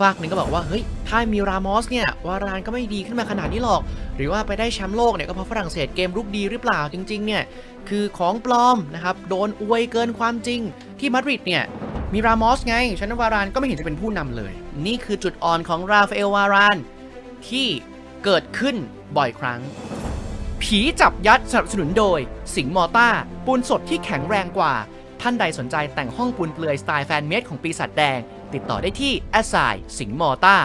ฝากหนึ่งก็บอกว่าเฮ้ยถ้ามีรามอสเนี่ยวารานก็ไม่ดีขึ้นมาขนาดนี้หรอก หรือว่าไปได้แชมป์โลกเนี่ยก็เพราะฝรั่งเศสเกมรุกดีหรือเปล่าจริงๆเนี่ยคือของปลอมนะครับโดนอวยเกินความจริงที่มาดริดเนี่ยมีรามอสไงฉะนั้นวารานก็ไม่เห็นจะเป็นผู้นำเลย นี่คือจุดอ่อนของราฟาเอลวารานที่เกิดขึ้นบ่อยครั้ง ผีจับยัดสนับสนุนโดย สิงห์มอต้า ปูนสดที่แข็งแรงกว่า ท่านใดสนใจแต่งห้องปูนเปลือยสไตล์แฟนเมดของปีศาจแดง ติดต่อได้ที่แอสไซสิงห์มอต้า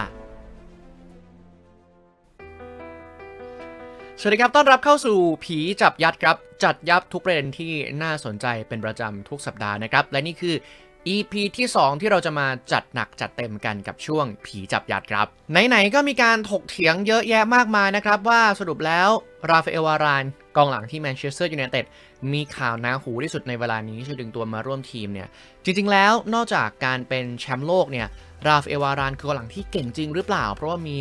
สวัสดีครับ ต้อนรับเข้าสู่ผีจับยัดครับ จัดยับทุกประเด็นที่น่าสนใจเป็นประจำทุกสัปดาห์นะครับ และนี่คือ EP ที่ 2 ที่เราจะมาจัดหนักจัดเต็มกันกับช่วงผีจับยัดครับ ไหน ๆ ก็มีการถกเถียงเยอะแยะมากมายนะครับ ว่าสรุปแล้วราฟาเอลวาราน กองหลังที่แมนเชสเตอร์ยูไนเต็ดมีข่าวหนาหูที่สุดในเวลานี้ที่ดึงตัวมาร่วมทีมเนี่ย จริงๆแล้วนอกจากการเป็นแชมป์โลกเนี่ย ราฟเอวารานคือกองหลังที่เก่งจริงหรือเปล่า เพราะว่ามี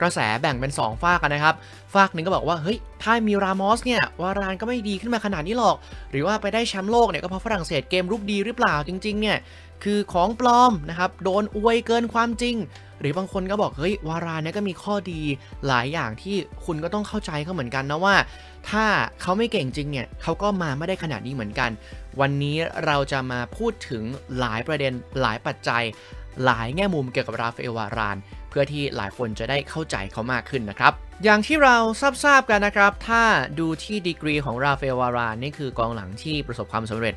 กระแสแบ่งเป็น 2 ฝากกันนะครับ ฝากหนึ่งก็บอกว่า เฮ้ย ถ้ามีรามอสเนี่ย วารานก็ไม่ดีขึ้นมาขนาดนี้หรอก หรือว่าไปได้แชมป์โลกเนี่ย ก็เพราะฝรั่งเศสเกมรุกดีหรือเปล่าจริง ๆ เนี่ย คือของปลอมนะครับ โดนอวยเกินความจริง หรือบางคนก็บอก เฮ้ย วารานเนี่ยก็มีข้อดีหลายอย่างที่คุณก็ต้องเข้าใจเขาเหมือนกันนะว่า ถ้าเขาไม่เก่งจริงเนี่ยเขาก็มาไม่ได้ขนาดนี้เหมือนกัน วันนี้เราจะมาพูดถึงหลายประเด็นหลายปัจจัย หลายแง่มุมเกี่ยวกับราฟาเอลวาราน เพื่อที่หลายคนจะได้เข้าใจเขามากขึ้นนะครับ อย่างที่เราทราบๆกันนะครับ ถ้าดูที่ดีกรีของราฟาเอลวารานนี่คือกองหลังที่ประสบความสำเร็จ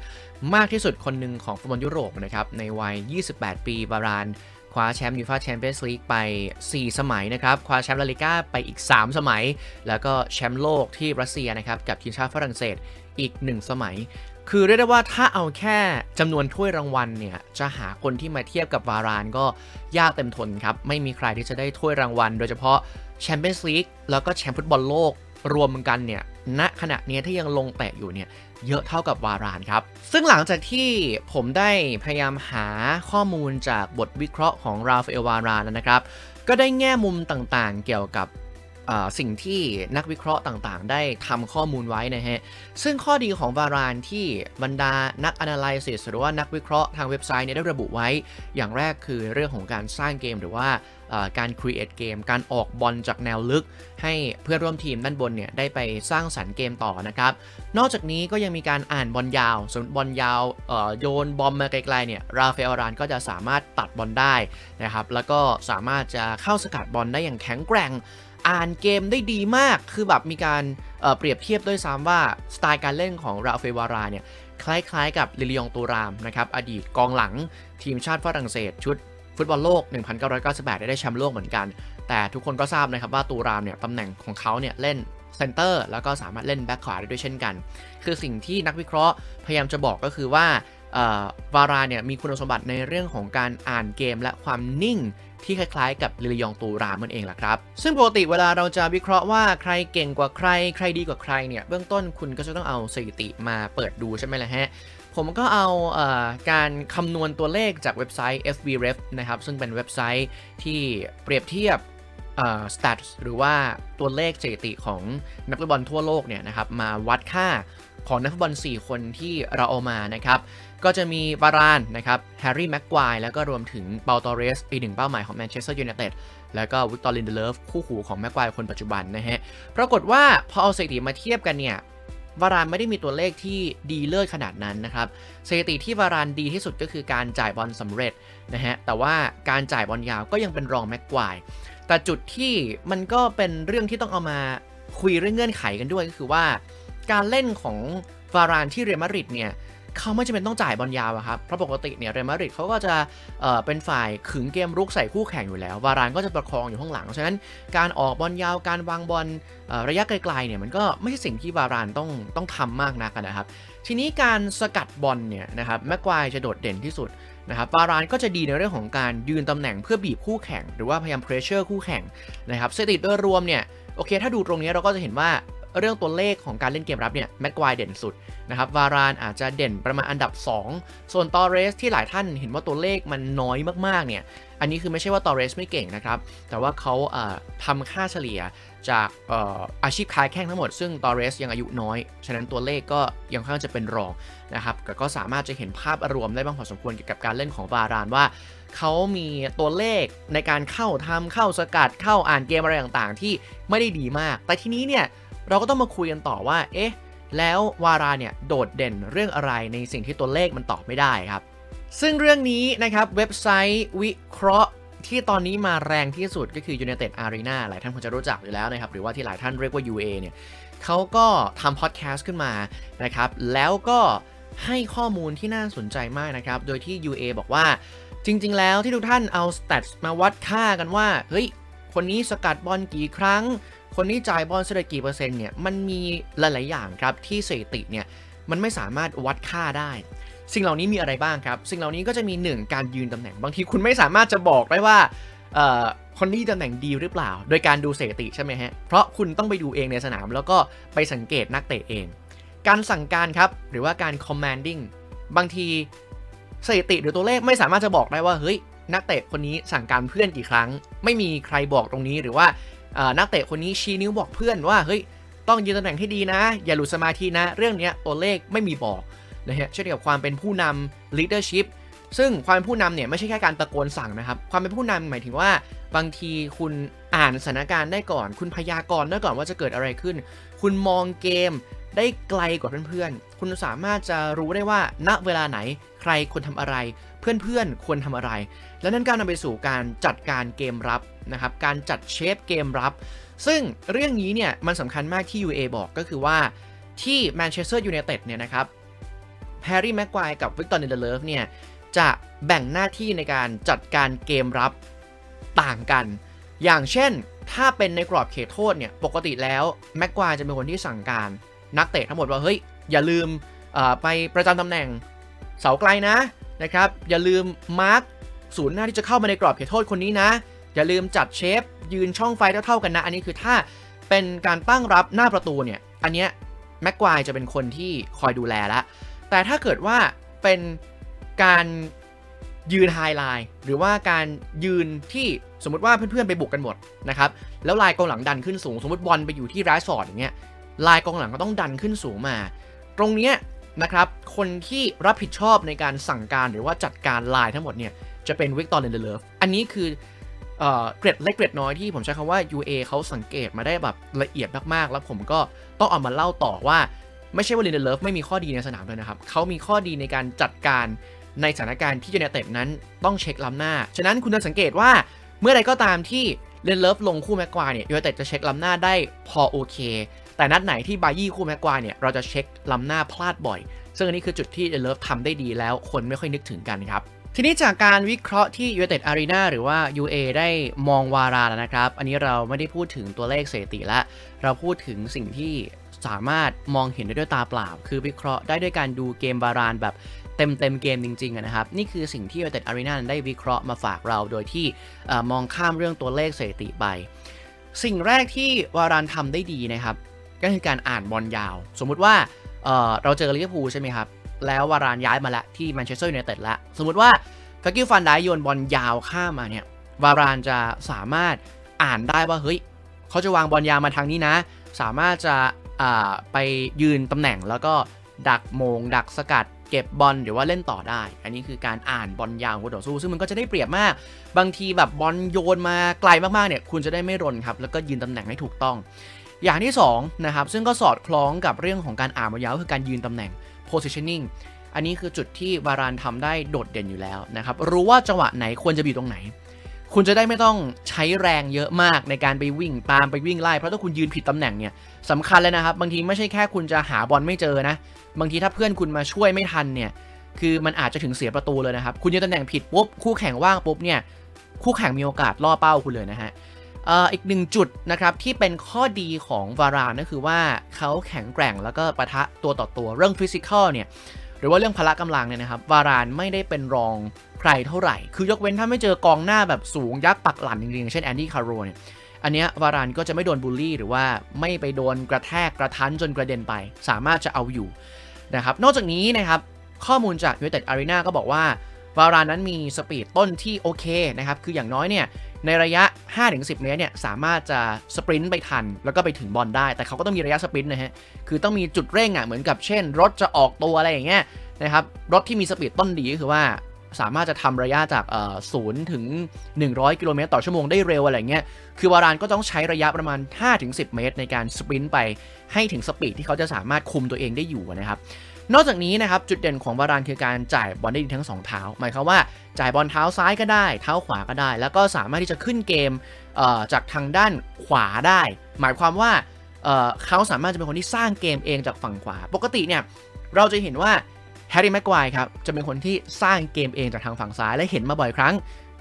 มากที่สุดคนหนึ่งของฟุตบอลยุโรปนะครับในวัย 28 ปีวาราน คว้าแชมป์ยูฟ่าแชมเปี้ยนส์ลีกไป 4 สมัยนะครับ คว้าแชมป์ลาลิก้าไปอีก 3 สมัย แล้วก็แชมป์โลกที่รัสเซียนะครับ กับทีมชาติฝรั่งเศสอีก 1 สมัย คือเรียกได้ว่าถ้าเอาแค่จำนวนถ้วยรางวัลเนี่ย จะหาคนที่มาเทียบกับวารานก็ยากเต็มทนครับ ไม่มีใครที่จะได้ถ้วยรางวัล โดยเฉพาะแชมเปี้ยนส์ลีกแล้วก็แชมป์ฟุตบอลโลกรวมกันเนี่ยณขณะนี้ที่ยังลงแตะอยู่เนี่ย เยอะเท่ากับวารานครับ ซึ่งหลังจากที่ผมได้พยายามหาข้อมูลจากบทวิเคราะห์ของราฟาเอลวารานนะครับ ก็ได้แง่มุมต่างๆ เกี่ยวกับ สิ่งที่นักวิเคราะห์ต่างๆ ได้ทำข้อมูลไว้นะฮะ ซึ่งข้อดีของวารานที่บรรดานัก analysis หรือว่านักวิเคราะห์ทางเว็บไซต์เนี่ยได้ระบุไว้ อย่างแรกคือเรื่องของการสร้างเกมหรือว่าการ create เกม การออกบอลจากแนวลึก ให้เพื่อนร่วมทีมด้านบนเนี่ยได้ไปสร้างสรรค์เกมต่อนะครับ นอกจากนี้ก็ยังมีการอ่านบอลยาวสมมติบอลยาวโยนบอมมาไกลๆเนี่ยราฟาเอลรานก็จะสามารถตัดบอลได้นะครับ แล้วก็สามารถจะเข้าสกัดบอลได้อย่างแข็งแกร่ง อ่านเกมได้ดีมาก คือแบบมีการเเปรียบเทียบด้วยซ้ำว่า สไตล์การเล่นของราฟเอลวาราเนี่ยคล้ายๆกับลิลิองตูรามนะครับอดีตกองหลังทีมชาติฝรั่งเศสชุดฟุตบอลโลก 1998ได้ได้แชมป์โลกเหมือนกัน แต่ทุกคนก็ทราบนะครับว่าตูรามเนี่ยตำแหน่งของเขาเนี่ยเล่นเซนเตอร์แล้วก็สามารถเล่นแบ็คขวาได้ด้วยเช่นกัน คือสิ่งที่นักวิเคราะห์พยายามจะบอกก็คือว่าวาราเนี่ยมีคุณสมบัติในเรื่องของการอ่านเกมและความนิ่ง ที่คล้ายๆ กับลิลยองตูรามนั่นเองแหละครับ ซึ่งปกติเวลาเราจะวิเคราะห์ว่าใครเก่งกว่าใคร ใครดีกว่าใครเนี่ยเบื้องต้นคุณก็จะต้องเอาสถิติมาเปิดดูใช่ไหมล่ะฮะผมก็เอาเออการคำนวณตัวเลขจากเว็บไซต์ FBref นะครับ ซึ่งเป็นเว็บไซต์ที่เปรียบเทียบเอ่อ stats หรือว่าตัวเลขสถิติของนักฟุตบอลทั่วโลกเนี่ยนะครับมาวัดค่า ของนักฟุตบอล 4 คนที่เราเอามานะครับ ก็จะมีบารานนะครับแฮร์รี่แม็กควายแล้วก็รวมถึงเปาตอเรสอีกหนึ่งเป้าหมายของแมนเชสเตอร์ยูไนเต็ดแล้วก็วิกตอร์ลินเดเลฟคู่หูของแม็กควายคนปัจจุบันนะฮะปรากฏว่าพอเอาสถิติมาเทียบกันเนี่ยวารานไม่ได้มีตัวเลขที่ดีเลิศขนาดนั้นนะครับสถิติที่วารานดีที่สุดก็คือการจ่ายบอลสำเร็จนะฮะแต่ว่าการจ่ายบอลยาวก็ยังเป็นรองแม็กควายแต่จุดที่มันก็เป็นเรื่องที่ต้องเอามาคุยเรื่องเงื่อนไขกันด้วยก็คือว่า การเล่นของวารานที่เรอัลมาดริดเนี่ยเขาไม่จำเป็นต้องจ่ายบอลยาวอะครับ เพราะปกติเนี่ยเรอัลมาดริดเขาก็จะเเป็นฝ่ายขึงเกมรุกใส่คู่แข่งอยู่แล้ว วารานก็จะประคองอยู่ข้างหลัง ฉะนั้นการออกบอลยาว การวางบอลระยะไกลๆเนี่ยมันก็ไม่ใช่สิ่งที่วารานต้องต้องทำมากนักนะครับ ทีนี้การสกัดบอลเนี่ยนะครับแม็กควายจะโดดเด่นที่สุดนะครับวารานก็จะดีในเรื่องของการยืนตำแหน่งเพื่อบีบคู่แข่ง หรือว่าพยายามเพรสเชอร์คู่แข่งนะครับสถิติโดยรวมเนี่ยโอเค ถ้าดูตรงนี้เราก็จะเห็นว่า เรื่องตัวเลขของการเล่นเกมรับเนี่ยแม็กควายเด่นสุดนะครับวารานอาจจะเด่นประมาณอันดับ 2 ส่วนตอเรสที่หลายท่านเห็นว่าตัวเลขมันน้อยมากๆเนี่ยอันนี้คือไม่ใช่ว่าตอเรสไม่เก่งนะครับ แต่ว่าเขาเอ่อทำค่าเฉลี่ยจากเอ่ออาชีพค้าแข้งทั้งหมด ซึ่งตอเรสยังอายุน้อย ฉะนั้นตัวเลขก็ยังค่อนข้างจะเป็นรองนะครับแต่ก็สามารถจะเห็นภาพรวมได้บ้างพอสมควรเกี่ยวกับการเล่นของวารานว่าเขามีตัวเลขในการเข้าทำเข้าสกัดเข้าอ่านเกมอะไรต่างๆ ที่ไม่ได้ดีมาก แต่ทีนี้เนี่ย เราก็ต้องมาคุยกันต่อว่า เอ๊ะ แล้ววาราเนี่ยโดดเด่นเรื่องอะไรในสิ่งที่ตัวเลขมันตอบไม่ได้ครับ ซึ่งเรื่องนี้นะครับเว็บไซต์วิเคราะห์ที่ตอนนี้มาแรงที่สุดก็คือ United Arena หลายท่านคงจะรู้จักอยู่แล้วนะครับ หรือว่าที่หลายท่านเรียกว่า UA เนี่ยเขาก็ทำพอดแคสต์ขึ้นมานะครับ แล้วก็ให้ข้อมูลที่น่าสนใจมากนะครับ โดยที่ UA บอกว่าจริง ๆ แล้วที่ทุกท่านเอาส t ต t มาวัดค่ากันว่า เฮ้ย คนนี้สกัดบอลกี่ครั้ง คนนี้จ่ายบอลเสร็จกี่เปอร์เซ็นต์เนี่ยมันมีหลาย ๆ อย่างครับที่สถิติเนี่ยมันไม่สามารถวัดค่าได้ สิ่งเหล่านี้มีอะไรบ้างครับ สิ่งเหล่านี้ก็จะมี 1 การยืนตำแหน่ง บางทีคุณไม่สามารถจะบอกได้ว่าคนนี้ตำแหน่งดีหรือเปล่า โดยการดูสถิติใช่ไหมฮะ เพราะคุณต้องไปดูเองในสนาม แล้วก็ไปสังเกตนักเตะเอง การสั่งการครับ หรือว่าการ commanding บางทีสถิติหรือตัวเลขไม่สามารถจะบอกได้ว่าเฮ้ยนักเตะคนนี้สั่งการเพื่อนกี่ครั้ง ไม่มีใครบอกตรงนี้หรือว่า นักเตะคนนี้ชี้นิ้วบอกเพื่อนว่าเฮ้ยต้องยืนตำแหน่งที่ดีนะ อย่าหลุดสมาธินะ เรื่องนี้ตัวเลขไม่มีบอกนะฮะเช่นเดียวกับความเป็นผู้นำ leadership ซึ่งความเป็นผู้นำเนี่ยไม่ใช่แค่การตะโกนสั่งนะครับ ความเป็นผู้นำหมายถึงว่าบางทีคุณอ่านสถานการณ์ได้ก่อน คุณพยากรณ์ได้ก่อนว่าจะเกิดอะไรขึ้น คุณมองเกมได้ไกลกว่าเพื่อนๆ คุณสามารถจะรู้ได้ว่าณเวลาไหนใครควรทำอะไร เพื่อนๆควรทำอะไร และนั่นการนำไปสู่การจัดการเกมรับนะครับการจัดเชฟเกมรับ ซึ่งเรื่องนี้เนี่ยมันสำคัญมากที่ UA บอกก็คือว่าที่แมนเชสเตอร์ยูไนเต็ดเนี่ยนะครับแฮร์รี่แม็กควายกับวิกตอร์เนเดเลฟเนี่ยจะแบ่งหน้าที่ในการจัดการเกมรับต่างกัน อย่างเช่น ถ้าเป็นในกรอบเขตโทษเนี่ยปกติแล้วแม็กควายจะเป็นคนที่สั่งการ นักเตะทั้งหมดว่าเฮ้ยอย่าลืมไปประจำตำแหน่งเสาไกลนะ นะครับ อย่าลืมมาร์คศูนย์หน้าที่จะเข้ามาในกรอบเขตโทษคนนี้นะ อย่าลืมจัดเชฟ ยืนช่องไฟเท่าๆกันนะ อันนี้คือถ้าเป็นการตั้งรับหน้าประตูเนี่ย อันเนี้ยแม็กควายจะเป็นคนที่คอยดูแลแล้วแต่ถ้าเกิดว่าเป็นการยืนไฮไลน์หรือว่าการยืนที่สมมติว่าเพื่อนๆไปบุกกันหมดนะครับ แล้วลายกองหลังดันขึ้นสูง สมมติบอลไปอยู่ที่ร้ายสอดอย่างเงี้ยลายกองหลังก็ต้องดันขึ้นสูงมา ตรงเนี้ย นะครับ คนที่รับผิดชอบในการสั่งการหรือว่าจัดการลายทั้งหมดเนี่ยจะเป็นวิกตอร์เลนเดเลฟอันนี้คือเกร็ดเล็กเกร็ดน้อยที่ผมใช้คำว่า UA เขาสังเกตมาได้แบบละเอียดมากๆ แล้วผมก็ต้องเอามาเล่าต่อว่า ไม่ใช่ว่าลินเดเลฟไม่มีข้อดีในสนามเลยนะครับเขามีข้อดีในการจัดการในสถานการณ์ที่ยูไนเต็ดนั้นต้องเช็คล้ำหน้า ฉะนั้นคุณจะสังเกตว่าเมื่อใดก็ตามที่เลนเลฟลงคู่แม็กควายเนี่ยยูไนเต็ดจะเช็คล้ำหน้าได้พอโอเค แต่นัดไหนที่บายี่คู่แม็กควายเนี่ยเราจะเช็คล้ำหน้าพลาดบ่อย ซึ่งอันนี้คือจุดที่เลเลฟทำได้ดีแล้วคนไม่ค่อยนึกถึงกันครับทีนี้จากการวิเคราะห์ที่ United Arena หรือว่า UA ได้มองวาราแล้วนะครับ อันนี้เราไม่ได้พูดถึงตัวเลขสถิติละ เราพูดถึงสิ่งที่สามารถมองเห็นได้ด้วยตาเปล่า คือวิเคราะห์ได้ด้วยการดูเกมบารานแบบเต็มเต็มเกมจริงๆนะครับ นี่คือสิ่งที่ United Arena ได้วิเคราะห์มาฝากเราโดยที่มองข้ามเรื่องตัวเลขสถิติไป สิ่งแรกที่วารานทำได้ดีนะครับ ก็คือการอ่านบอลยาว สมมุติว่าเเราเจอลิเวอร์พูลใช่ไหมครับ แล้ววารานย้ายมาแล้วที่แมนเชสเตอร์ยูไนเต็ดแล้วสมมุติว่าฟกิลฟันได้โยนบอลยาวข้ามมาเนี่ยวารานจะสามารถอ่านได้ว่าเฮ้ยเขาจะวางบอลยาวมาทางนี้นะ สามารถจะไปยืนตำแหน่งแล้วก็ดักโมง ดักสกัดเก็บบอลหรือว่าเล่นต่อได้ อันนี้คือการอ่านบอลยาวของต่อสู้ ซึ่งมันก็จะได้เปรียบมาก บางทีแบบบอลโยนมาไกลมากๆเนี่ย คุณจะได้ไม่รนครับ แล้วก็ยืนตำแหน่งให้ถูกต้อง อย่างที่2นะครับซึ่งก็สอดคล้องกับเรื่องของการอ่านบอลยาวคือการยืนตำแหน่ง positioning อันนี้คือจุดที่วารานทำได้โดดเด่นอยู่แล้วนะครับ รู้ว่าจังหวะไหนควรจะอยู่ตรงไหน คุณจะได้ไม่ต้องใช้แรงเยอะมากในการไปวิ่งตามไปวิ่งไล่ เพราะถ้าคุณยืนผิดตำแหน่งเนี่ยสำคัญเลยนะครับ บางทีไม่ใช่แค่คุณจะหาบอลไม่เจอนะ บางทีถ้าเพื่อนคุณมาช่วยไม่ทันเนี่ยคือมันอาจจะถึงเสียประตูเลยนะครับ คุณยืนตำแหน่งผิดปุ๊บคู่แข่งว่างปุ๊บเนี่ยคู่แข่งมีโอกาสล่อเป้าคุณเลยนะฮะ อีกหนึ่งจุดนะครับที่เป็นข้อดีของวารานก็คือว่าเขาแข็งแกร่งแล้วก็ปะทะตัวต่อตัวเรื่องฟิสิกอลเนี่ยหรือว่าเรื่องพละกำลังเนี่ยนะครับ วารานไม่ได้เป็นรองใครเท่าไหร่ คือยกเว้นถ้าไม่เจอกองหน้าแบบสูงยักษ์ปักหลันจริงๆ เช่นแอนดี้คาร์โรเนี่ย อันนี้วารานก็จะไม่โดนบูลลี่หรือว่าไม่ไปโดนกระแทกกระทันจนกระเด็นไป สามารถจะเอาอยู่นะครับ นอกจากนี้นะครับ ข้อมูลจาก United Arena ก็บอกว่า วารานั้นมีสปีดต้นที่โอเคนะครับ คืออย่างน้อยเนี่ยในระยะ 5-10 เมตรเนี่ยสามารถจะสปรินต์ไปทัน แล้วก็ไปถึงบอลได้ แต่เขาก็ต้องมีระยะสปรินต์นะฮะ คือต้องมีจุดเร่งอะเหมือนกับเช่น รถจะออกตัวอะไรอย่างเงี้ยนะครับ รถที่มีสปีดต้นดีก็คือว่าสามารถจะทำระยะจากศูนย์ถึง 100 กิโลเมตรต่อชั่วโมงได้เร็วอะไรเงี้ย คือวารานก็ต้องใช้ระยะประมาณ 5-10 เมตร ในการสปรินต์ไปให้ถึงสปีดที่เขาจะสามารถคุมตัวเองได้อยู่นะครับ นอกจากนี้นะครับจุดเด่นของวารานคือการจ่ายบอลได้ดีทั้งสองเท้า หมายความว่าจ่ายบอลเท้าซ้ายก็ได้ เท้าขวาก็ได้ แล้วก็สามารถที่จะขึ้นเกมเจากทางด้านขวาได้ หมายความว่าเเขาสามารถจะเป็นคนที่สร้างเกมเองจากฝั่งขวา ปกติเนี่ยเราจะเห็นว่าแฮร์รี่แม็กควายครับจะเป็นคนที่สร้างเกมเองจากทางฝั่งซ้ายและเห็นมาบ่อยครั้ง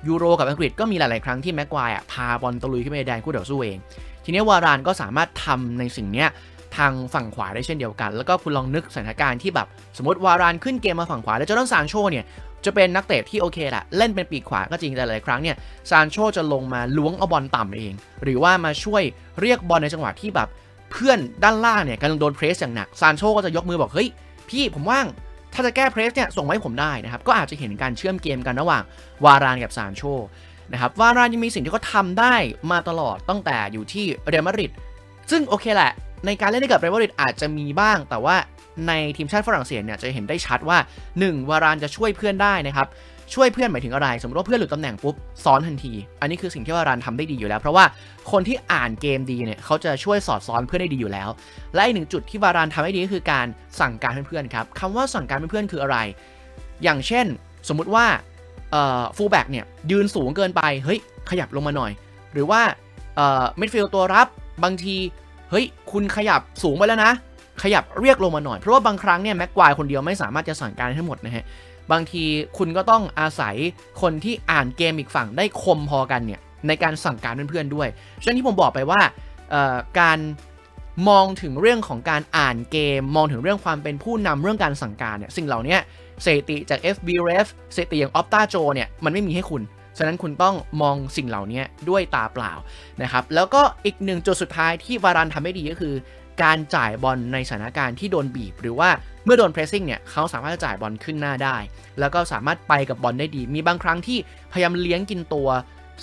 ยูโรกับอังกฤษก็มีหลาย ๆ ครั้งที่แม็กควายอะพาบอลตะลุยขึ้นไปในแดนคู่ต่อสู้เอง ทีนี้วารานก็สามารถทำในสิ่งเนี้ย ทางฝั่งขวาได้เช่นเดียวกัน แล้วก็คุณลองนึกสถานการณ์ที่แบบสมมติวารานขึ้นเกมมาฝั่งขวา แล้วจอร์แดนซานโชเนี่ยจะเป็นนักเตะที่โอเคแหละเล่นเป็นปีกขวาก็จริงแต่หลายครั้งเนี่ยซานโชจะลงมาล้วงเอาบอลต่ำเอง หรือว่ามาช่วยเรียกบอลในจังหวะที่แบบเพื่อนด้านล่างเนี่ยกำลังโดนเพรสอย่างหนักซานโชก็จะยกมือบอกเฮ้ยพี่ผมว่างถ้าจะแก้เพรสเนี่ยส่งมาให้ผมได้นะครับก็อาจจะเห็นการเชื่อมเกมกันระหว่างวารานกับซานโชนะครับวารานยังมีสิ่งที่เขาทำได้มาตลอดตั้งแต่อยู่ที่เรอัลมาดริดซึ่งโอเคแหละ ในการเล่นให้กับเรอัลมาดริดอาจจะมีบ้าง แต่ว่าในทีมชาติฝรั่งเศสเนี่ยจะเห็นได้ชัดว่า 1. วารานจะช่วยเพื่อนได้นะครับช่วยเพื่อนหมายถึงอะไร สมมติว่าเพื่อนหลุดตำแหน่งปุ๊บซ้อนทันที อันนี้คือสิ่งที่วารานทำได้ดีอยู่แล้ว เพราะว่าคนที่อ่านเกมดีเนี่ยเขาจะช่วยสอดซ้อนเพื่อนได้ดีอยู่แล้ว และอีกหนึ่งจุดที่วารานทำได้ดีก็คือการสั่งการเพื่อนๆครับคำว่าสั่งการเพื่อนๆคืออะไร อย่างเช่น สมมุติว่าฟูลแบ็กเนี่ยยืนสูงเกินไปเฮ้ยขยับลงมาหน่อย หรือว่าเมิดฟิลด์ตัวรับบางที เฮ้ย คุณขยับสูงไปแล้วนะ ขยับเรียกลงมาหน่อย เพราะว่าบางครั้งเนี่ยแม็กควายคนเดียวไม่สามารถจะสั่งการให้ทั้งหมดนะฮะ บางทีคุณก็ต้องอาศัยคนที่อ่านเกมอีกฝั่งได้คมพอกันเนี่ยในการสั่งการเพื่อนๆด้วยฉะนั้นที่ผมบอกไปว่าการมองถึงเรื่องของการอ่านเกม มองถึงเรื่องความเป็นผู้นำเรื่องการสั่งการเนี่ยสิ่งเหล่านี้สถิติจาก FBref สถิติอย่าง Opta Joe เนี่ยมันไม่มีให้คุณ ฉะนั้นคุณต้องมองสิ่งเหล่านี้ด้วยตาเปล่านะครับ แล้วก็อีกหนึ่งจุดสุดท้ายที่วารันทำได้ดีก็คือ การจ่ายบอลในสถานการณ์ที่โดนบีบ หรือว่าเมื่อโดนเพรสซิ่งเนี่ยเขาสามารถจ่ายบอลขึ้นหน้าได้ แล้วก็สามารถไปกับบอลได้ดี มีบางครั้งที่พยายามเลี้ยงกินตัว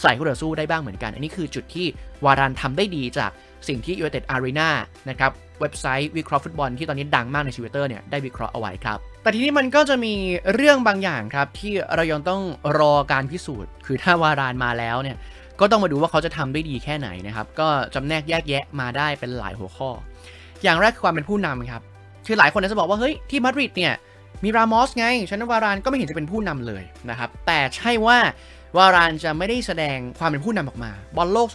ใส่คู่ต่อสู้ได้บ้างเหมือนกัน อันนี้คือจุดที่วารันทำได้ดีจากสิ่งที่ United Arena นะครับเว็บไซต์วิเคราะห์ฟุตบอลที่ตอนนี้ดังมากในทวิตเตอร์เนี่ยได้วิเคราะห์เอาไว้ครับ แต่ทีนี้มันก็จะมีเรื่องบางอย่างครับที่เรายังต้องรอการพิสูจน์ คือถ้าวารานมาแล้วเนี่ยก็ต้องมาดูว่าเขาจะทำได้ดีแค่ไหนนะครับ ก็จำแนกแยกแยะมาได้เป็นหลายหัวข้อ อย่างแรกคือความเป็นผู้นำครับ คือหลายคนจะบอกว่าเฮ้ยที่มาดริดเนี่ยมีรามอสไงฉะนั้นวารานก็ไม่เห็นจะเป็นผู้นำเลยนะครับ แต่ใช่ว่าวารานจะไม่ได้แสดงความเป็นผู้นำออกมา บอลโลก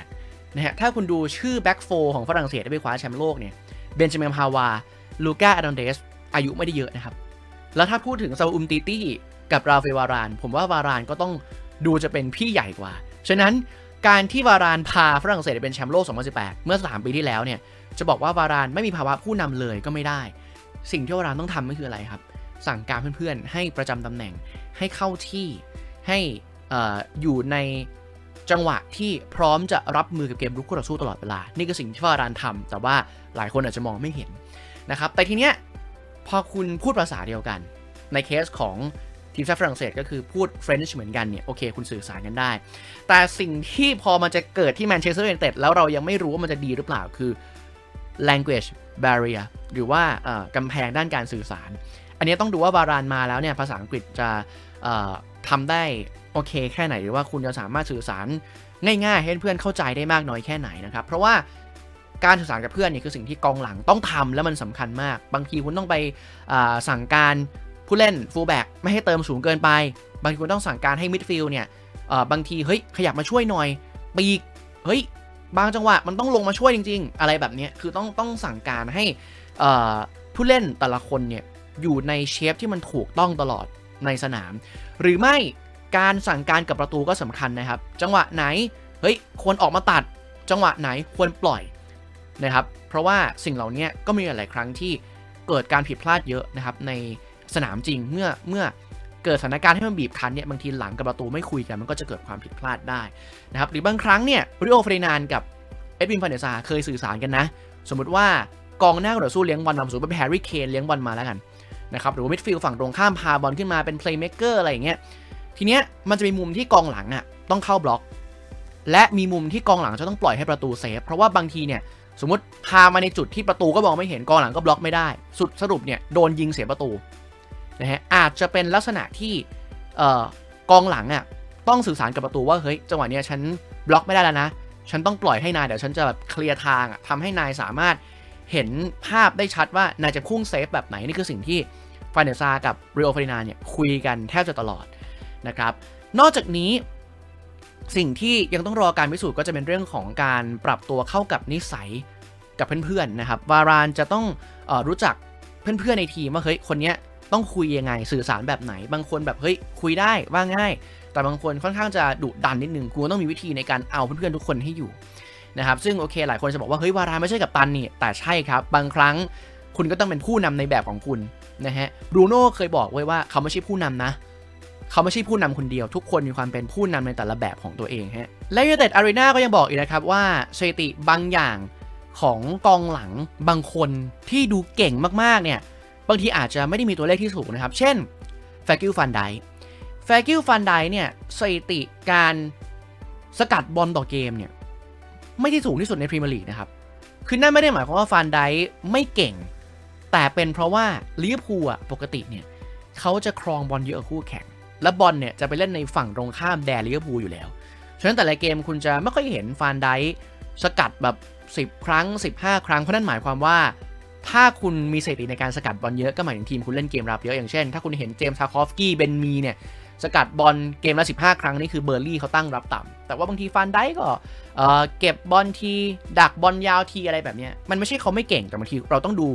2018 นะฮะ ถ้าคุณดูชื่อแบ็กโฟของฝรั่งเศสที่ไปคว้าแชมป์โลกเนี่ย เบนจามินพาวา ลูก้าอาดอนเดส อายุไม่ได้เยอะนะครับ แล้วถ้าพูดถึงซาอุมติตี้กับราเฟวาราน ผมว่าวารานก็ต้องดูจะเป็นพี่ใหญ่กว่า ฉะนั้นการที่วารานพาฝรั่งเศสไปเป็นแชมป์โลก 2018 เมื่อ 3 ปีที่แล้วเนี่ย จะบอกว่าวารานไม่มีภาวะผู้นำเลยก็ไม่ได้ สิ่งที่วารานต้องทำก็คืออะไรครับ สั่งการเพื่อนๆ ให้ประจำตำแหน่ง ให้เข้าที่ ให้อออยู่ในจังหวะที่พร้อมจะรับมือกับเกมรุกคู่ต่อสู้ตลอดเวลา นี่คือสิ่งที่วารานทำแต่ว่าหลายคนอาจจะมองไม่เห็นนะครับ แต่ทีเนี้ย พอคุณพูดภาษาเดียวกัน ในเคสของทีมชาติฝรั่งเศสก็คือพูดเฟรนช์เหมือนกันเนี่ยโอเค คุณสื่อสารกันได้ แต่สิ่งที่พอมันจะเกิดที่แมนเชสเตอร์ยูไนเต็ดแล้วเรายังไม่รู้ว่ามันจะดีหรือเปล่าคือ language barrier หรือว่ากำแพงด้านการสื่อสาร อันนี้ต้องดูว่าบารานมาแล้วเนี่ยภาษาอังกฤษจะทำได้โอเคแค่ไหน หรือว่าคุณจะสามารถสื่อสารง่ายๆ ให้เพื่อนเข้าใจได้มากน้อยแค่ไหนนะครับ เพราะว่า การสื่อสารกับเพื่อนเนี่ยคือสิ่งที่กองหลังต้องทำและมันสำคัญมาก บางทีคุณต้องไปสั่งการผู้เล่นฟูลแบ็กไม่ให้เติมสูงเกินไป บางทีคุณต้องสั่งการให้มิดฟิลด์เนี่ยบางทีเฮ้ยขยับมาช่วยหน่อย ปีกเฮ้ยบางจังหวะมันต้องลงมาช่วยจริง ๆ อะไรแบบนี้คือต้องต้องสั่งการให้ผู้เล่นแต่ละคนเนี่ยอยู่ในเชฟที่มันถูกต้องตลอดในสนาม หรือไม่การสั่งการกับประตูก็สำคัญนะครับ จังหวะไหนเฮ้ยควรออกมาตัด จังหวะไหนควรปล่อย นะครับ เพราะว่าสิ่งเหล่านี้ก็มีหลายครั้งที่เกิดการผิดพลาดเยอะนะครับในสนามจริงเมื่อเมื่อเกิดสถานการณ์ให้มันบีบคั้นเนี่ยบางทีหลังกับประตูไม่คุยกันมันก็จะเกิดความผิดพลาดได้นะครับหรือบางครั้งเนี่ยริโอเฟรนานกับเอ็ดวินฟานเดซาเคยสื่อสารกันนะ สมมติว่ากองหน้าคู่ต่อสู้เลี้ยงบอลนำสูงเป็นแฮร์รี่เคนเลี้ยงบอลมาแล้วกันนะครับหรือว่ามิดฟิลด์ฝั่งตรงข้ามพาบอลขึ้นมาเป็นเพลย์เม k เกอร์อะไรอย่างเงี้ยทีเนี้ยมันจะมีมุมที่กองหลังอะต้องเข้าบล็อก และมีมุมที่กองหลังจะต้องปล่อยให้ประตูเซฟเพราะว่าบางทีเนี่ย สมมติพามาในจุดที่ประตูก็มองไม่เห็นกองหลังก็บล็อกไม่ได้ สุดสรุปเนี่ยโดนยิงเสียประตูนะฮะอาจจะเป็นลักษณะที่กองหลังอะต้องสื่อสารกับประตูว่าเฮ้ยจังหวะเนี้ยฉันบล็อกไม่ได้แล้วนะ ฉันต้องปล่อยให้นายเดี๋ยวฉันจะแบบเคลียร์ทางอะทำให้นายสามารถเห็นภาพได้ชัดว่านายจะพุ่งเซฟแบบไหนนี่คือสิ่งที่ฟานเดซากับเรโอฟารินาเนี่ยคุยกันแทบจะตลอดนะครับนอกจากนี้ สิ่งที่ยังต้องรอการพิสูจน์ก็จะเป็นเรื่องของการปรับตัวเข้ากับนิสัยกับเพื่อนๆนะครับวารานจะต้องออรู้จักเพื่อนๆในทีมว่าเฮ้ยคนเนี้ยต้องคุยยังไงสื่อสารแบบไหน บางคนแบบเฮ้ยคุยได้ว่าง่าย แต่บางคนค่อนข้างจะดุดันนิดนึงกูต้องมีวิธีในการเอาเพื่อนๆทุกคนให้อยู่นะครับซึ่งโอเคหลายคนจะบอกว่าเฮ้ยวารานไม่ใช่กับตันนี่แต่ใช่ครับ บางครั้งคุณก็ต้องเป็นผู้นำในแบบของคุณนะฮะบรูโน่เคยบอกไว้ว่าเขาไม่ใช่ผู้นำนะเเขาไม่ใช่ผู้นำคนเดียว ทุกคนมีความเป็นผู้นำในแต่ละแบบของตัวเองฮะและยูเต็ดอารีนาก็ยังบอกอีกนะครับว่าสถิติบางอย่างของกองหลังบางคนที่ดูเก่งมากๆเนี่ยบางทีอาจจะไม่ได้มีตัวเลขที่สูงนะครับ เช่นแฟกิลฟันไดแฟกิลฟันไดเนี่ยสถิติการสกัดบอลต่อเกมเนี่ยไม่ได้สูงที่สุดในพรีเมียร์ลีกนะครับ คือนั่นไม่ได้หมายความว่าฟันไดไม่เก่ง แต่เป็นเพราะว่าลิเวอร์พูลอะปกติเนี่ยเขาจะครองบอลเยอะคู่แข่ง และบอลเนี่ยจะไปเล่นในฝั่งตรงข้ามแดนลิเวอร์พูลอยู่แล้ว ฉะนั้นแต่ละเกมคุณจะไม่ค่อยเห็นฟานไดสกัดแบบ 10 ครั้ง 15 ครั้ง เพราะนั่นหมายความว่า ถ้าคุณมีสถิติในการสกัดบอลเยอะก็หมายถึงทีมคุณเล่นเกมรับเยอะอย่างเช่น ถ้าคุณเห็นเจมส์ทาคอฟสกี้เบนมีเนี่ยสกัดบอลเกมละ 15 ครั้งนี่คือเบอร์ลี่เขาตั้งรับต่ำแต่ว่าบางทีฟานไดก็เก็บบอลทีดักบอลยาวทีอะไรแบบนี้มันไม่ใช่เขาไม่เก่งแต่บางทีเราต้องดู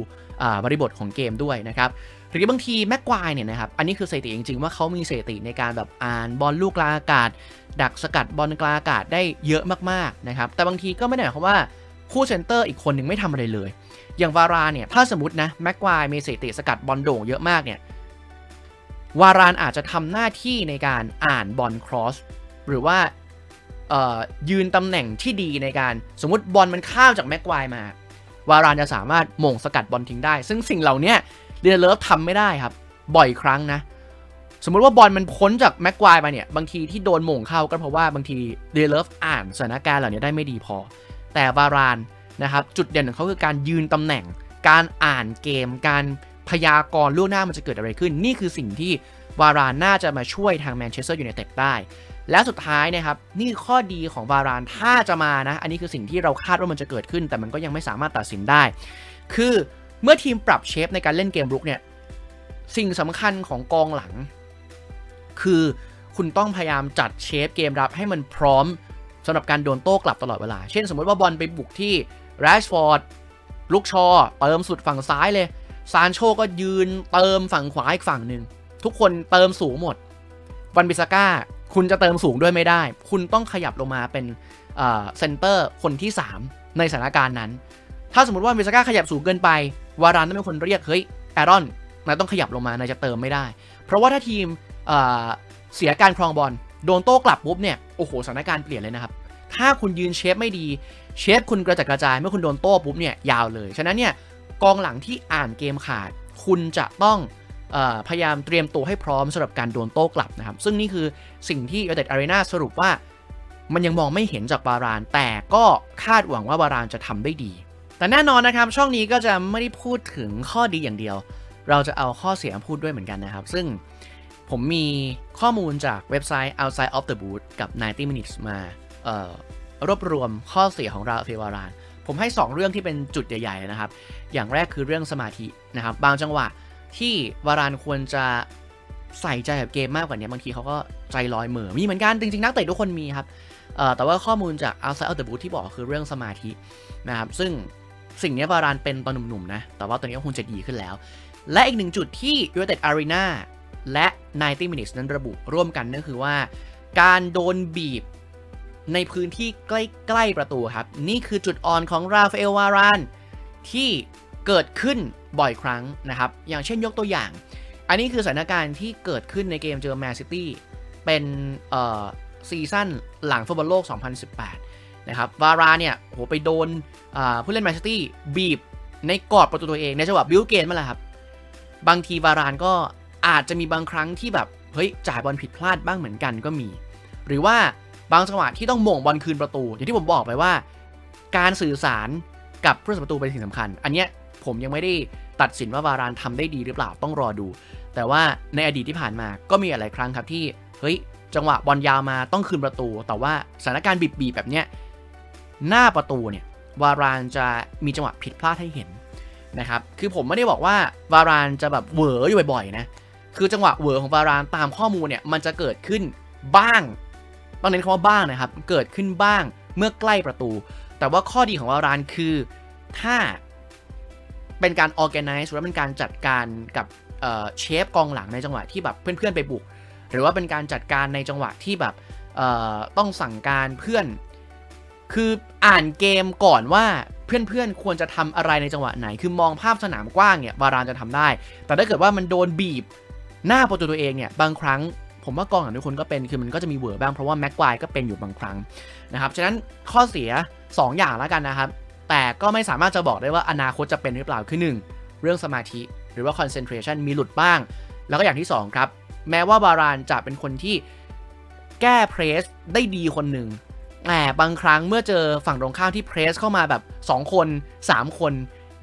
บริบทของเกมด้วยนะครับ หรือบางทีแม็กควายเนี่ยนะครับ อันนี้คือสถิติจริงๆ ว่าเขามีสถิติในการแบบอ่านบอลลูกกลางอากาศ ดักสกัดบอลกลางอากาศได้เยอะมากๆนะครับ แต่บางทีก็ไม่ได้หมายความว่าคู่เซนเตอร์อีกคนหนึ่งไม่ทำอะไรเลย อย่างวาราเนี่ย ถ้าสมมตินะแม็กควายมีสถิติสกัดบอลโด่งเยอะมากเนี่ยวารานอาจจะทำหน้าที่ในการอ่านบอลครอสหรือว่ายืนตำแหน่งที่ดีในการสมมติบอลมันข้ามจากแม็กควายมา วารานจะสามารถมงสกัดบอลทิ้งได้ ซึ่งสิ่งเหล่านี้ เดนเลิฟทำไม่ได้ครับ บ่อยครั้งนะ สมมุติว่าบอลมันพ้นจากแม็กควายมาเนี่ย บางทีที่โดนหม่งเข้าก็เพราะว่าบางทีเดนเลิฟอ่านสถานการณ์เหล่านี้ได้ไม่ดีพอ แต่บารานนะครับจุดเด่นของเขาคือการยืนตำแหน่ง การอ่านเกม การพยากรณ์ล่วงหน้ามันจะเกิดอะไรขึ้น นี่คือสิ่งที่วารานน่าจะมาช่วยทางแมนเชสเตอร์อยูไนเต็ดได้ และสุดท้ายนะครับ นี่ข้อดีของวารานถ้าจะมานะ อันนี้คือสิ่งที่เราคาดว่ามันจะเกิดขึ้น แต่มันก็ยังไม่สามารถตัดสินได้ คือ เมื่อทีมปรับเชฟในการเล่นเกมรุกเนี่ย สิ่งสำคัญของกองหลัง คือคุณต้องพยายามจัดเชฟเกมรับให้มันพร้อมสำหรับการโดนโต้กลับตลอดเวลา เช่นสมมติว่าบอลไปบุกที่แรชฟอร์ดลุกชอเติมสุดฝั่งซ้ายเลย ซานโชก็ยืนเติมฝั่งขวาอีกฝั่งหนึ่ง ทุกคนเติมสูงหมด วันบิสก้า คุณจะเติมสูงด้วยไม่ได้ คุณต้องขยับลงมาเป็นเซนเตอร์คนที่ 3 ในสถานการณ์นั้น ถ้าสมมติว่าบิสก้าขยับสูงเกินไป วารานต้องเป็นคนเรียก เฮ้ยแอรอนนายต้องขยับลงมานายจะเติมไม่ได้ เพราะว่าถ้าทีมเเสียการครองบอลโดนโต้กลับปุ๊บเนี่ยโอ้โหสถานการณ์เปลี่ยนเลยนะครับ ถ้าคุณยืนเชฟไม่ดี เชฟคุณกระจัดกระจายเมื่อคุณโดนโต้ปุ๊บเนี่ยยาวเลย ฉะนั้นเนี่ยกองหลังที่อ่านเกมขาด คุณจะต้องออพยายามเตรียมตัวให้พร้อมสำหรับการโดนโต้กลับนะครับ ซึ่งนี่คือสิ่งที่ยูเต็ดอารีนาสรุปว่า มันยังมองไม่เห็นจากบาราน แต่ก็คาดหวังว่าบารานจะทำได้ดี แต่แน่นอนนะครับช่องนี้ก็จะไม่ได้พูดถึงข้อดีอย่างเดียว เราจะเอาข้อเสียมาพูดด้วยเหมือนกันนะครับ ซึ่งผมมีข้อมูลจากเว็บไซต์ outside of the booth กับ 90 minutes มารวบรวมข้อเสียของราเฟวาราน ผมให้ 2 เรื่องที่เป็นจุดใหญ่ๆนะครับ อย่างแรกคือเรื่องสมาธินะครับ บางจังหวะที่วารานควรจะใส่ใจกับเกมมากกว่านี้บางทีเขาก็ใจลอยเหม่อมีเหมือนกัน จริงๆ นักเตะทุกคนมีครับแต่ว่าข้อมูลจาก outside of the booth ที่บอกคือเรื่องสมาธินะครับ ซึ่ง สิ่งนี้วารานเป็นตอนหนุ่มๆนะ แต่ว่าตอนนี้ก็คงจะดีขึ้นแล้ว และอีกหนึ่งจุดที่ United Arena และ 90 minutes นั้นระบุร่วมกันนั่นคือว่า การโดนบีบในพื้นที่ใกล้ ๆ ประตูครับ นี่คือจุดอ่อนของราฟาเอลวารานที่เกิดขึ้นบ่อยครั้งนะครับ อย่างเช่นยกตัวอย่าง อันนี้คือสถานการณ์ที่เกิดขึ้นในเกมเจอแมนซิตี้เป็นซีซั่นหลังฟุตบอลโลก 2018 นะครับวาราเนี่ยโหไปโดนผู้เล่นแมนซิตี้บีบในกรอบประตูตัวเองในจังหวะบิวเกนมาแล้วครับบางทีวารานก็อาจจะมีบางครั้งที่แบบเฮ้ยจ่ายบอลผิดพลาดบ้างเหมือนกันก็มี หรือว่าบางจังหวะที่ต้องหม่งบอลคืนประตู อย่างที่ผมบอกไปว่า การสื่อสารกับผู้รักประตูเป็นสิ่งสำคัญ อันเนี้ยผมยังไม่ได้ตัดสินว่าวารานทำได้ดีหรือเปล่าต้องรอดู แต่ว่าในอดีตที่ผ่านมาก็มีหลายครั้งครับที่เฮ้ยจังหวะบอลยาวมาต้องคืนประตู แต่ว่าสถานการณ์บีบๆแบบเนี้ย หน้าประตูเนี่ยวารานจะมีจังหวะผิดพลาดให้เห็นนะครับ คือผมไม่ได้บอกว่าวารานจะแบบเหวออยู่บ่อยๆนะ คือจังหวะเหวอของวารานตามข้อมูลเนี่ยมันจะเกิดขึ้นบ้างต้องเน้นคำว่าบ้างนะครับ เกิดขึ้นบ้างเมื่อใกล้ประตู แต่ว่าข้อดีของวารานคือถ้าเป็นการ organize หรือว่าเป็นการจัดการกับเชฟกองหลังในจังหวะที่แบบเพื่อนๆไปบุก หรือว่าเป็นการจัดการในจังหวะที่แบบต้องสั่งการเพื่อน คืออ่านเกมก่อนว่าเพื่อนๆ ควรจะทำอะไรในจังหวะไหน คือมองภาพสนามกว้างเนี่ยวารานจะทำได้ แต่ถ้าเกิดว่ามันโดนบีบหน้าประตูตัวเองเนี่ย บางครั้งผมว่ากองหลังทุกคนก็เป็น คือมันก็จะมีเวอร์บ้าง เพราะว่าแม็กควายก็เป็นอยู่บางครั้งนะครับ ฉะนั้นข้อเสีย 2 อย่างแล้วกันนะครับ แต่ก็ไม่สามารถจะบอกได้ว่าอนาคตจะเป็นหรือเปล่า คือ 1 เรื่องสมาธิ หรือว่า concentration มีหลุดบ้าง แล้วก็อย่างที่ 2 ครับ แม้ว่าบารานจะเป็นคนที่แก้เพรสได้ดีคนหนึ่ง แต่บางครั้งเมื่อเจอฝั่งตรงข้ามที่เพรสเข้ามาแบบ 2 คน 3 คน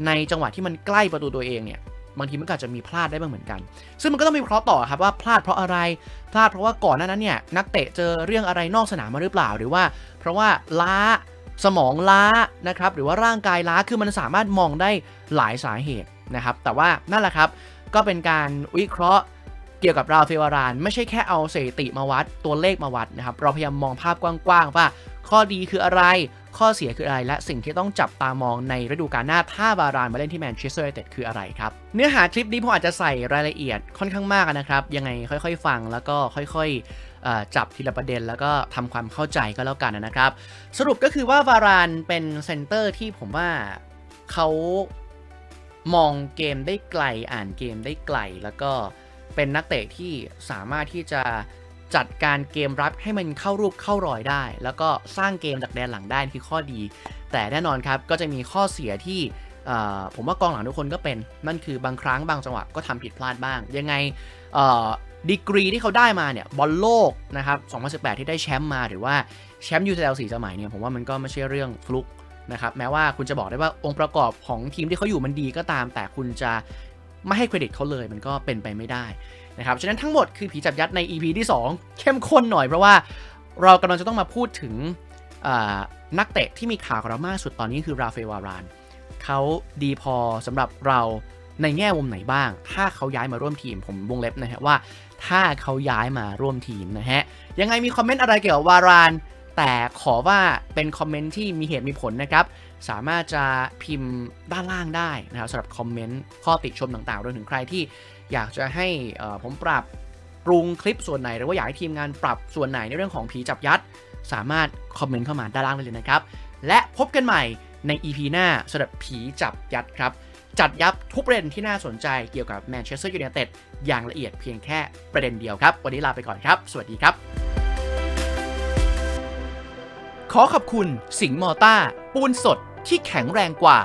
ในจังหวะที่มันใกล้ประตูตัวเองเนี่ยบางทีมันก็อาจจะมีพลาดได้บ้างเหมือนกัน ซึ่งมันก็ต้องมีเคราะห์ต่อครับว่าพลาดเพราะอะไร พลาดเพราะว่าก่อนหน้านั้นเนี่ยนักเตะเจอเรื่องอะไรนอกสนามมาหรือเปล่า หรือว่า เพราะว่าล้าสมองล้านะครับหรือว่าร่างกายล้าคือมันสามารถมองได้หลายสาเหตุนะครับ แต่ว่านั่นแหละครับ ก็เป็นการวิเคราะห์เกี่ยวกับราเฟวาราน ไม่ใช่แค่เอาสถิติมาวัดตัวเลขมาวัดนะครับ เราพยายามมองภาพกว้างๆว่า ข้อดีคืออะไร ข้อเสียคืออะไร และสิ่งที่ต้องจับตามองในฤดูกาลหน้าถ้าวารานมาเล่นที่แมนเชสเตอร์ยูไนเต็ดคืออะไรครับ เนื้อหาคลิปนี้ผมอาจจะใส่รายละเอียดค่อนข้างมากนะครับ ยังไงค่อยๆ ฟังแล้วก็ค่อยๆจับทีละประเด็นแล้วก็ทำความเข้าใจก็แล้วกันนะครับ สรุปก็คือว่าวารานเป็นเซนเตอร์ที่ผมว่าเขามองเกมได้ไกลอ่านเกมได้ไกล แล้วก็เป็นนักเตะที่สามารถที่จะ จัดการเกมรับให้มันเข้ารูปเข้ารอยได้ แล้วก็สร้างเกมจากแดนหลังได้คือข้อดี แต่แน่นอนครับก็จะมีข้อเสียที่ผมว่ากองหลังทุกคนก็เป็นนั่นคือบางครั้งบางจังหวะก็ทำผิดพลาดบ้าง ยังไงดีกรีที่เขาได้มาเนี่ยบอลโลกนะครับ2018 ที่ได้แชมป์มาหรือว่าแชมป์ UCL 4สมัยเนี่ยผมว่ามันก็ไม่ใช่เรื่องฟลุกนะครับแม้ว่าคุณจะบอกได้ว่าองค์ประกอบของทีมที่เขาอยู่มันดีก็ตาม แต่คุณจะไม่ให้เครดิตเขาเลยมันก็เป็นไปไม่ได้ นะครับฉะนั้นทั้งหมดคือผีจับยัดใน EP ที่ 2 เข้มข้นหน่อยเพราะว่าเรากำลังจะต้องมาพูดถึงนักเตะที่มีข่าวกับเรามากสุดตอนนี้คือราเฟลวารานเขาดีพอสำหรับเราในแง่มุมไหนบ้าง ถ้าเขาย้ายมาร่วมทีมผมวงเล็บนะฮะว่า ถ้าเขาย้ายมาร่วมทีมนะฮะยังไงมีคอมเมนต์อะไรเกี่ยวกับวาราน แต่ขอว่าเป็นคอมเมนต์ที่มีเหตุมีผลนะครับ สามารถจะพิมพ์ด้านล่างได้นะครับสำหรับคอมเมนต์ข้อติชมต่างๆรวมถึงใครที่ อยากจะให้ผมปรับปรุงคลิปส่วนไหน หรือว่าอยากให้ทีมงานปรับส่วนไหนในเรื่องของผีจับยัด สามารถคอมเมนต์เข้ามาด้านล่างได้เลยนะครับ และพบกันใหม่ใน EP หน้าสำหรับผีจับยัดครับ จัดยับทุกประเด็นที่น่าสนใจเกี่ยวกับแมนเชสเตอร์ยูไนเต็ดอย่างละเอียดเพียงแค่ประเด็นเดียวครับ วันนี้ลาไปก่อนครับ สวัสดีครับ ขอขอบคุณสิงห์มอต้า ปูนสดที่แข็งแรงกว่า